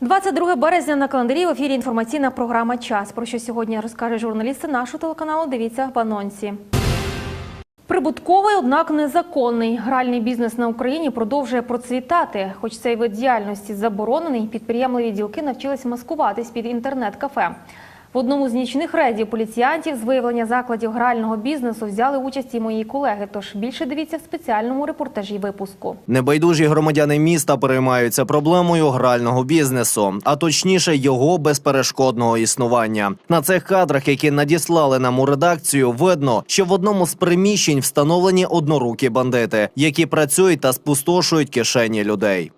22 березня на календарі в ефірі інформаційна програма Час. Про що сьогодні розкаже журналісти нашого телеканалу. Дивіться в анонсі. Прибутковий, однак незаконний гральний бізнес на Україні продовжує процвітати. Хоч цей вид діяльності заборонений, підприємливі ділки навчились маскуватись під інтернет-кафе. В одному з нічних рейдів поліціянтів з виявлення закладів грального бізнесу взяли участь і мої колеги. Тож більше дивіться в спеціальному репортажі випуску. Небайдужі громадяни міста переймаються проблемою грального бізнесу, а точніше його безперешкодного існування. На цих кадрах, які надіслали нам у редакцію, видно, що в одному з приміщень встановлені однорукі бандити, які працюють та спустошують кишені людей.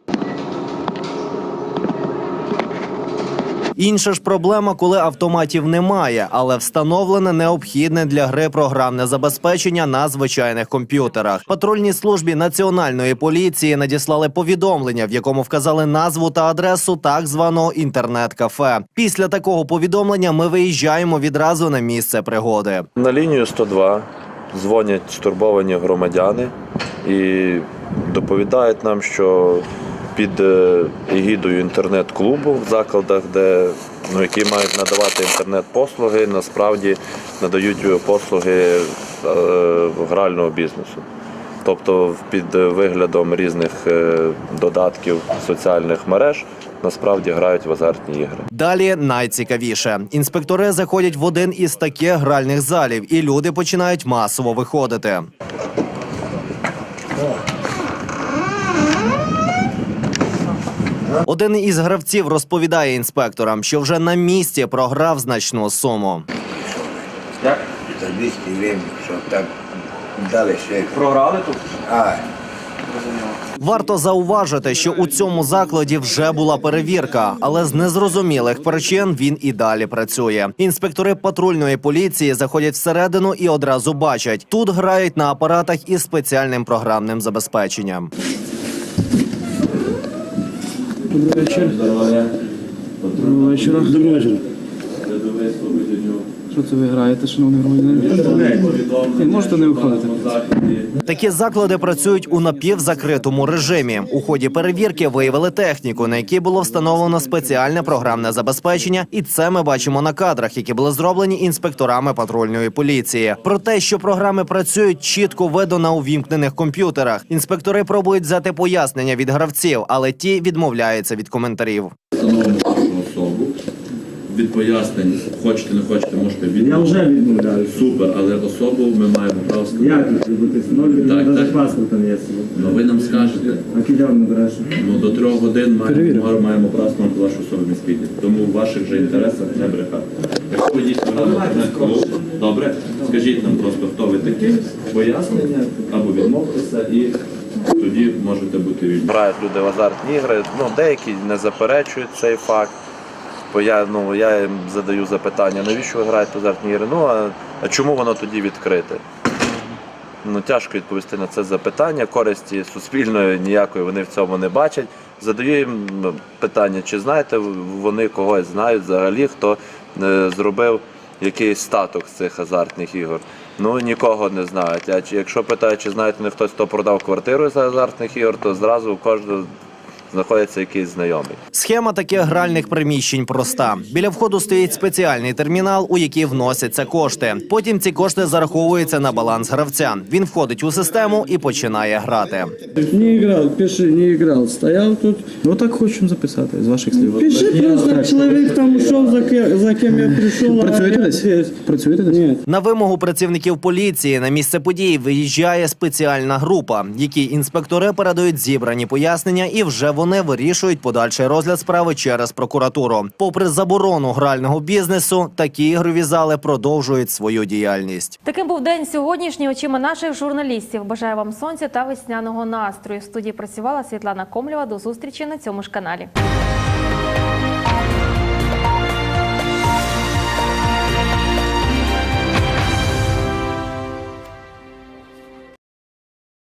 Інша ж проблема, коли автоматів немає, але встановлене необхідне для гри програмне забезпечення на звичайних комп'ютерах. Патрульній службі національної поліції надіслали повідомлення, в якому вказали назву та адресу так званого інтернет-кафе. Після такого повідомлення ми виїжджаємо відразу на місце пригоди. На лінію 102 дзвонять стурбовані громадяни і доповідають нам, що під е, егідою інтернет-клубу в закладах, де, ну, які мають надавати інтернет-послуги, насправді надають послуги е, грального бізнесу. Тобто під виглядом різних е, додатків соціальних мереж насправді грають в азартні ігри. Далі найцікавіше. Інспектори заходять в один із таких гральних залів, і люди починають масово виходити. Один із гравців розповідає інспекторам, що вже на місці програв значну суму. За 200 гривень, що так дали ще. Програли тут? А, Варто зауважити, що у цьому закладі вже була перевірка, але з незрозумілих причин він і далі працює. Інспектори патрульної поліції заходять всередину і одразу бачать, тут грають на апаратах із спеціальним програмним забезпеченням. Добрий вечір. Доброго вечора. Доброго вечора. Що це ви граєте, шановний громадянин? Ні, можете не виходити. Такі заклади працюють у напівзакритому режимі. У ході перевірки виявили техніку, на якій було встановлено спеціальне програмне забезпечення, і це ми бачимо на кадрах, які були зроблені інспекторами патрульної поліції. Про те, що програми працюють, чітко видно на увімкнених комп'ютерах. Інспектори пробують взяти пояснення від гравців, але ті відмовляються від коментарів. Від пояснень, хочете, не хочете, можете Я вже відмовляю. Супер, але особу ми маємо право сказати. Як тут бути встановлювати? Так, Навіть так. паспорта не є з собою. Ну ви нам скажете. А вам не береш? Ну до трьох годин маємо, маємо право встановити вашу особу міський Тому в ваших же інтересах не брехати. Якщо ви дійсно в інтернет-клуб, добре, скажіть нам просто, хто ви такі, пояснення або відмовтеся і тоді можете бути вільні. Грають люди в азартні ігри. Ну, деякі не заперечують цей факт. Бо я, ну, я їм задаю запитання, навіщо ви граєте азартні ігри? Ну, а, а чому воно тоді відкрите? Ну, тяжко відповісти на це запитання. Користі суспільної ніякої вони в цьому не бачать. Задаю їм ну, питання, чи знаєте вони когось знають взагалі, хто е, зробив якийсь статок з цих азартних ігор. Ну нікого не знають. А якщо питають, чи знаєте не хтось, хто продав квартиру з азартних ігор, то зразу у кожного знаходиться якийсь знайомий. Схема таких гральних приміщень проста. Біля входу стоїть спеціальний термінал, у який вносяться кошти. Потім ці кошти зараховуються на баланс гравця. Він входить у систему і починає грати. Не грав, пиши, не грав. Стояв тут. Ну так хочемо записати з ваших слів. Пиши просто чоловік там йшов, за ким, за ким я прийшов. Працюєте десь? Працюєте десь? Ні. На вимогу працівників поліції на місце події виїжджає спеціальна група, якій інспектори передають зібрані пояснення, і вже вони вирішують подальший розгляд справи через прокуратуру. Попри заборону грального бізнесу, такі ігрові зали продовжують свою діяльність. Таким був день сьогоднішній очима наших журналістів. Бажаю вам сонця та весняного настрою. В студії працювала Світлана Комлєва. До зустрічі на цьому ж каналі.